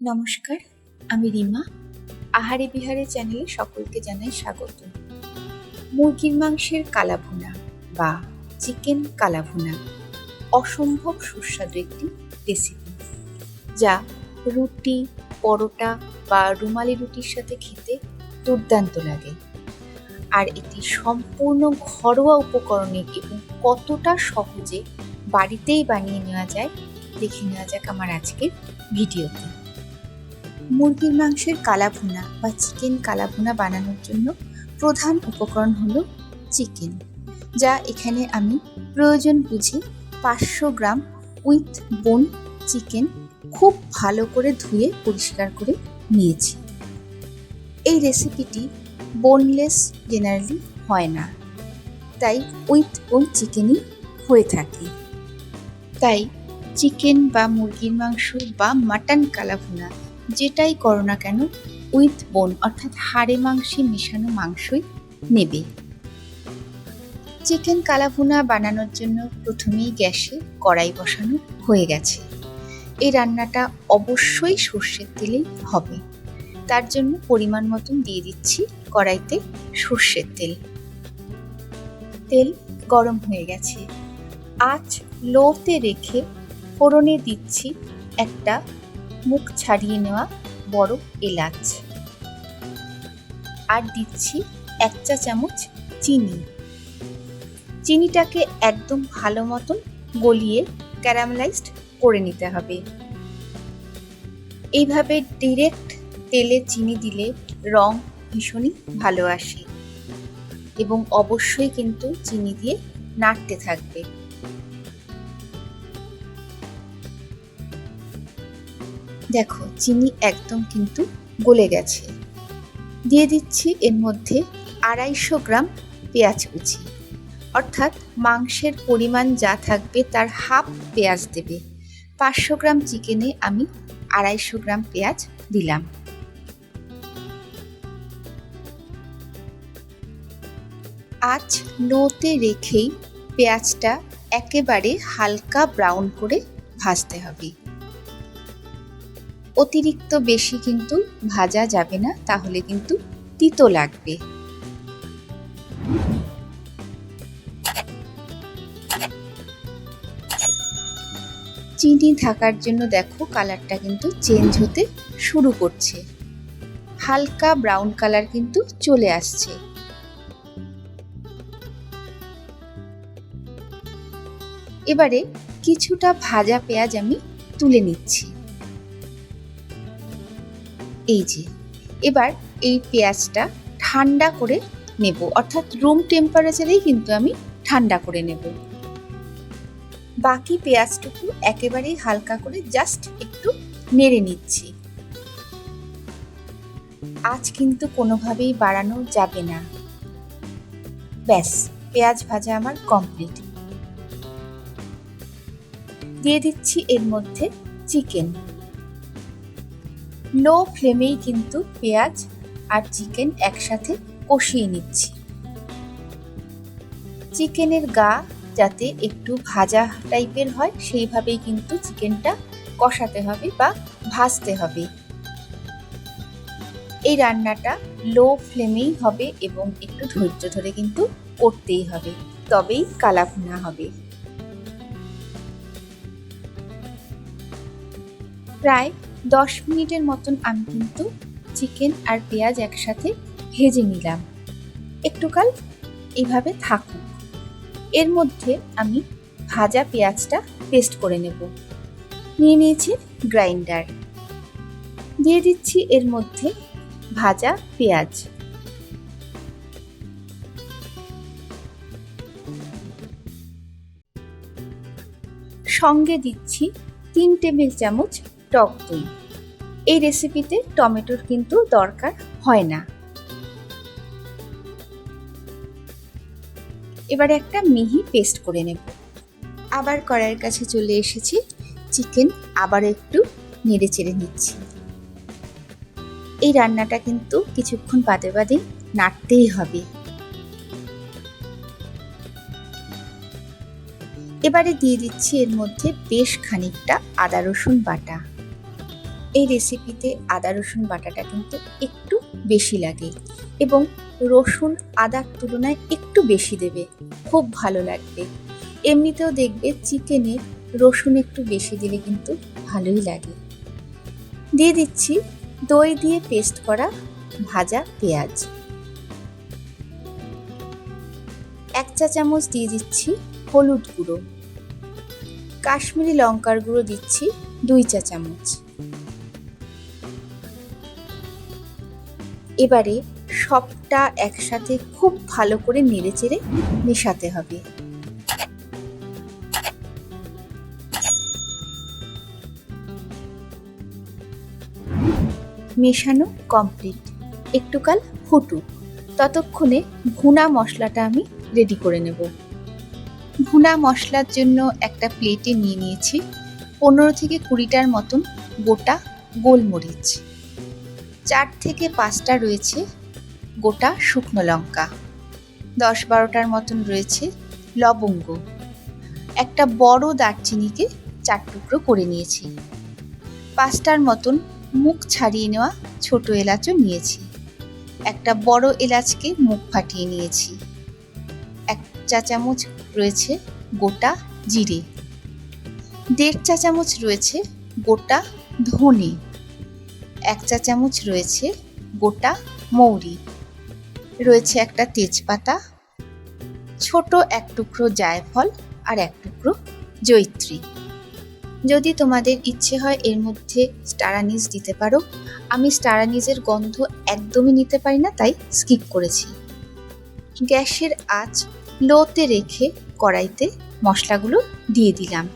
নমস্কার, আমি রিমা। আহারে বিহারে চ্যানেলে সকলকে জানাই স্বাগত। মুরগির মাংসের কালাভুনা বা চিকেন কালাভুনা অসম্ভব সুস্বাদু একটি রেসিপি যা রুটি, পরোটা বা রুমালি রুটির সাথে খেতে দুর্দান্ত লাগে। আর এটি সম্পূর্ণ ঘরোয়া উপকরণে এবং কতটা সহজে বাড়িতেই বানিয়ে নেওয়া যায়, দেখে নেওয়া যাক আমার আজকের ভিডিওতে। মুরগির মাংসের কালাভুনা বা চিকেন কালাভুনা বানানোর জন্য প্রধান উপকরণ হলো চিকেন, যা এখানে আমি প্রয়োজন বুঝে পাঁচশো গ্রাম উইথ বোন চিকেন খুব ভালো করে ধুয়ে পরিষ্কার করে নিয়েছি। এই রেসিপিটি বোনলেস জেনারেলি হয় না, তাই উইথ বোন চিকেনই হয়ে থাকে। তাই চিকেন বা মুরগির মাংস বা মাটন কালাভুনা যেটাই করো না কেন, উইথ বোন, অর্থাৎ হাড়ে মাংসে মেশানো মাংসই নেবে। চিকেন কালাভুনা বানানোর জন্য প্রথমেই গ্যাসে কড়াই বসানো হয়ে গেছে। এই রান্নাটা অবশ্যই সর্ষের তেলেই হবে। তার জন্য পরিমাণ মতন দিয়ে দিচ্ছি কড়াইতে সর্ষের তেল। তেল গরম হয়ে গেছে। আঁচ লোতে রেখে ফোড়নে দিচ্ছি একটা মুখ ছাড়িয়ে নেওয়া বড় এলাচ। আর দিচ্ছি এক চা চামচ চিনি। চিনিটাকে একদম ভালো মতন গলিয়ে ক্যারামেলাইজড করে নিতে হবে। এইভাবে ডিরেক্ট তেলে চিনি দিলে রং ভীষণই ভালো আসে এবং অবশ্যই কিন্তু চিনি দিয়ে নাড়তে থাকবে। দেখো, চিনি একদম কিন্তু গলে গেছে। দিয়ে দিচ্ছি এর মধ্যে আড়াইশো গ্রাম পেঁয়াজ কুচি। অর্থাৎ মাংসের পরিমাণ যা থাকবে তার হাফ পেঁয়াজ দেবে। পাঁচশো গ্রাম চিকেনে আমি আড়াইশো গ্রাম পেঁয়াজ দিলাম। আজ লোতে রেখেই পেঁয়াজটা একেবারে হালকা ব্রাউন করে ভাজতে হবে। অতিরিক্ত বেশি কিন্তু ভাজা যাবে না, তাহলে কিন্তু তিতো লাগবে। চিনি থাকার জন্য দেখো কালারটা কিন্তু চেঞ্জ হতে শুরু করছে। হালকা ব্রাউন কালার কিন্তু চলে আসছে। এবারে কিছুটা ভাজা পেঁয়াজ আমি তুলে নিচ্ছি। এই যে, এবার এই পেঁয়াজটা ঠান্ডা করে নেব। অর্থাৎ রুম টেম্পারেচারেই কিন্তু আমি ঠান্ডা করে নেব। বাকি পেঁয়াজটুকু একেবারেই হালকা করে জাস্ট একটু নেড়ে নিচ্ছি। আজ কিন্তু কোনোভাবেই বাড়ানো যাবে না। ব্যাস, পেঁয়াজ ভাজা আমার কমপ্লিট দিয়ে দিচ্ছি এর মধ্যে চিকেন লো ফ্লেমেই কিন্তু পেঁয়াজ আর চিকেন একসাথে কষিয়ে নিচ্ছি। চিকেনের গা যাতে একটু ভাজা টাইপের হয়, সেইভাবেই কিন্তু চিকেনটা কষাতে হবে বা ভাজতে হবে। এই রান্নাটা লো ফ্লেমেই হবে এবং একটু ধৈর্য ধরে কিন্তু করতেই হবে, তবেই কালাভুনা হবে। প্রায় দশ মিনিটের মতন আমি কিন্তু চিকেন আর পেঁয়াজ একসাথে ভেজে নিলাম। একটুকাল এইভাবে থাকুক। এর মধ্যে আমি ভাজা পেঁয়াজটা পেস্ট করে নেব। নিয়ে নিয়েছি গ্রাইন্ডার। দিয়ে দিচ্ছি এর মধ্যে ভাজা পেঁয়াজ। সঙ্গে দিচ্ছি তিন টেবিল চামচ টক দই। এই রেসিপিতে টমেটোর কিন্তু দরকার হয় না। এবার একটা মিহি পেস্ট করে নেব। আবার কড়াইয়ের কাছে চলে এসেছি। চিকেন আবার একটু নেড়ে চেড়ে নিচ্ছি। এই রান্নাটা কিন্তু কিছুক্ষণ বাদে বাদে নাড়তেই হবে। এবারে দিয়ে দিচ্ছি এর মধ্যে বেশ খানিকটা আদা রসুন বাটা। এই রেসিপিতে আদা, রসুন বাটাটা কিন্তু একটু বেশি লাগে এবং রসুন, আদার তুলনায় একটু বেশি দেবে, খুব ভালো লাগবে। এমনিতেও দেখবে চিকেনে রসুন একটু বেশি দিলে কিন্তু ভালোই লাগে। দিয়ে দিচ্ছি দই দিয়ে পেস্ট করা ভাজা পেঁয়াজ। এক চা চামচ দিয়ে দিচ্ছি হলুদ গুঁড়ো। কাশ্মীরি লঙ্কার গুঁড়ো দিচ্ছি দুই চা চামচ। এবারে সবটা একসাথে খুব ভালো করে নেড়ে চেড়ে মেশাতে হবে। মেশানো কমপ্লিট একটুকাল ফুটুক। ততক্ষণে ভুনা মশলাটা আমি রেডি করে নেব। ভুনা মশলার জন্য একটা প্লেটে নিয়ে নিয়েছি। পনেরো থেকে কুড়িটার মতন গোটা গোলমরিচ। চার থেকে পাঁচটা রয়েছে গোটা শুকনো লঙ্কা। দশ বারোটার মতন রয়েছে লবঙ্গ। একটা বড় দারচিনিকে চার টুকরো করে নিয়েছি। পাঁচটার মতন মুখ ছাড়িয়ে নেওয়া ছোট এলাচও নিয়েছি। একটা বড় এলাচকে মুখ ফাটিয়ে নিয়েছি। এক চা চামচ রয়েছে গোটা জিরে। দেড় চা চামচ রয়েছে গোটা ধনে। এক চা চামচ রয়েছে গোটা মৌরি। রয়েছে একটা তেজপাতা, ছোট এক টুকরো জায়ফল আর এক টুকরো জৈত্রী যদি তোমাদের ইচ্ছে হয় এর মধ্যে স্টারানিস দিতে পারো। আমি স্টারানিসের গন্ধ একদমই নিতে পারি না, তাই স্কিপ করেছি। গ্যাসের আঁচ লোতে রেখে কড়াইতে মশলাগুলো দিয়ে দিলাম।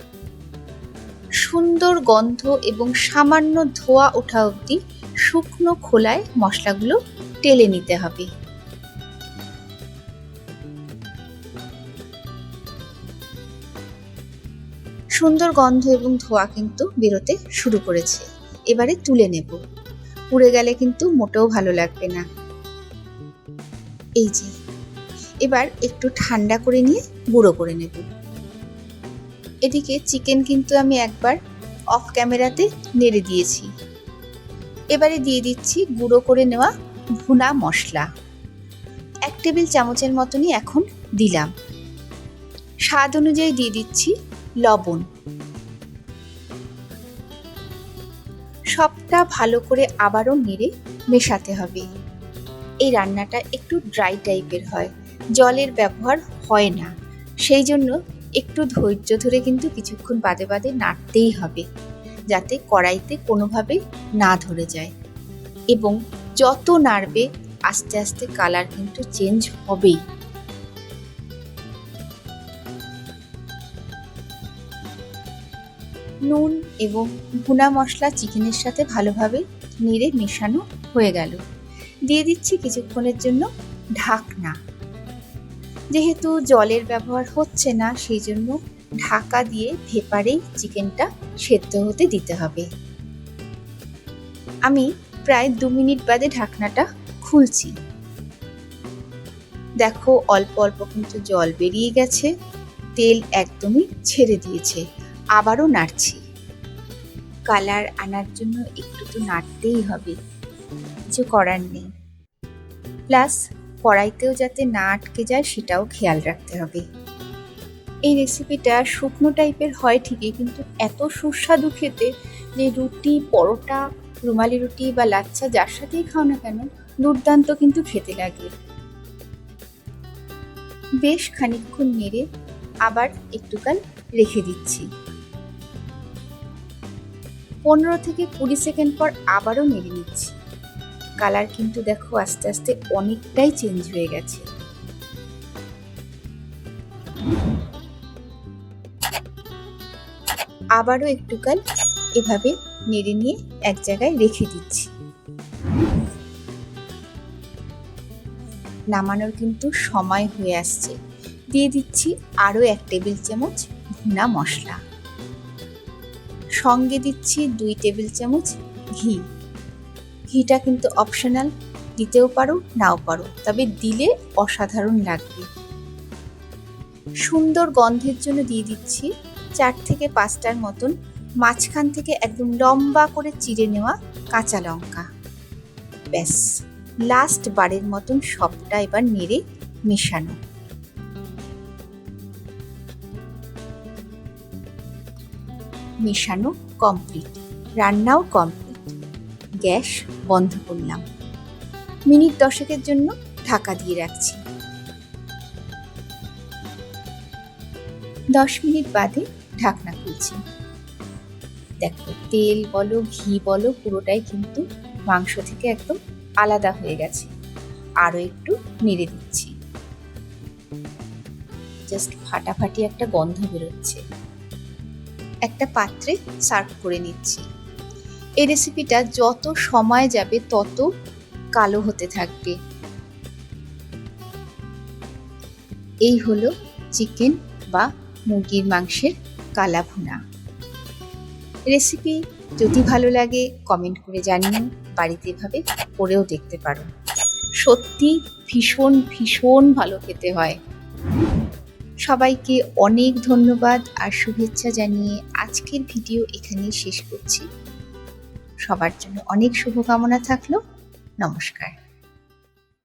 সুন্দর গন্ধ এবং সামান্য ধোয়া ওঠা অবধি শুকনো খোলায় মশলাগুলো টেলে নিতে হবে। সুন্দর গন্ধ এবং ধোয়া কিন্তু বেরোতে শুরু করেছে। এবারে তুলে নেব। পুড়ে গেলে কিন্তু মোটেও ভালো লাগবে না। এই যে, এবার একটু ঠান্ডা করে নিয়ে গুঁড়ো করে নেব। এদিকে চিকেন কিন্তু আমি একবার অফ ক্যামেরাতে নেড়ে দিয়েছি। এবারে দিয়ে দিচ্ছি গুঁড়ো করে নেওয়া ভুনা মশলা। এক টেবিল চামচের মতনই এখন দিলাম। স্বাদ অনুযায়ী দিয়ে দিচ্ছি লবণ। সবটা ভালো করে আবারও নেড়ে মেশাতে হবে। এই রান্নাটা একটু ড্রাই টাইপের হয়, জলের ব্যবহার হয় না। সেই জন্য একটু ধৈর্য ধরে কিন্তু কিছুক্ষণ বাদে বাদে নাড়তেই হবে, যাতে কড়াইতে কোনোভাবে না ধরে যায়। এবং যত নাড়বে, আস্তে আস্তে কালার কিন্তু চেঞ্জ হবেই। নুন এবং ভুনা মশলা চিকেনের সাথে ভালোভাবে নেড়ে মেশানো হয়ে গেল। দিয়ে দিচ্ছি কিছুক্ষণের জন্য ঢাকনা। যেহেতু জলের ব্যবহার হচ্ছে না, সেই জন্য ঢাকা দিয়ে ভেপারেই চিকেনটা সেদ্ধ হতে দিতে হবে। আমি প্রায় দু মিনিট বাদে ঢাকনাটা খুলছি। দেখো, অল্প অল্প কিন্তু জল বেরিয়ে গেছে। তেল একদমই ছেড়ে দিয়েছে। আবারও নাড়ছি। কালার আনার জন্য একটু তো নাড়তেই হবে। কিছু করার নেই। প্লাস কড়াইতেও যাতে না আটকে যায়, সেটাও খেয়াল রাখতে হবে। এই রেসিপিটা শুকনো টাইপের হয় ঠিকই, কিন্তু এত সুস্বাদু খেতে যে রুটি, পরোটা, রুমালি রুটি বা লাচ্ছা যার সাথেই খাও না কেন, দুর্দান্ত কিন্তু খেতে লাগে। বেশ খানিকক্ষণ নেড়ে আবার একটুকাল রেখে দিচ্ছি। পনেরো থেকে কুড়ি সেকেন্ড পর আবারও নেড়ে নিচ্ছি। কালার কিন্তু দেখো আস্তে আস্তে অনেকটাই চেঞ্জ হয়ে গেছে। আবারও একটুকাল এভাবে নেড়ে নিয়ে এক জায়গায় রেখে দিচ্ছি। নামানোর কিন্তু সময় হয়ে আসছে। দিয়ে দিচ্ছি আরও এক টেবিল চামচ ভুনা মশলা। সঙ্গে দিচ্ছি দুই টেবিল চামচ ঘি। ঘিটা কিন্তু অপশনাল দিতেও পারো, নাও পারো, তবে দিলে অসাধারণ লাগবে। সুন্দর গন্ধের জন্য দিয়ে দিচ্ছি চার থেকে পাঁচটার মতন, মাঝখান থেকে একদম লম্বা করে চিড়ে নেওয়া কাঁচা লঙ্কা। ব্যাস লাস্ট বারের মতন সবটা এবার নেড়ে মেশানো। মেশানো কমপ্লিট রান্নাও কমপ্লিট গ্যাস বন্ধ করলাম। মিনিট দশকের জন্য ঢাকা দিয়ে রাখছি। দশ মিনিট বাদে ঢাকনা খুলছি। দেখো, তেল বলো, ঘি বলো, পুরোটাই কিন্তু মাংস থেকে একদম আলাদা হয়ে গেছে। আরও একটু নেড়ে দিচ্ছি। জাস্ট ফাটাফাটি একটা গন্ধ বেরোচ্ছে। একটা পাত্রে সার্ভ করে নিচ্ছি। এই রেসিপিটা যত সময় যাবে, তত কালো হতে থাকবে। এই হলো চিকেন বা মুরগির মাংসের কালা ভুনা। রেসিপি যদি ভালো লাগে কমেন্ট করে জানিও। বাড়িতে এভাবে করেও দেখতে পারো। সত্যি ভীষণ ভীষণ ভালো খেতে হয়। সবাইকে অনেক ধন্যবাদ আর শুভেচ্ছা জানিয়ে আজকের ভিডিও এখানেই শেষ করছি। সবার জন্য অনেক শুভকামনা থাকল। নমস্কার।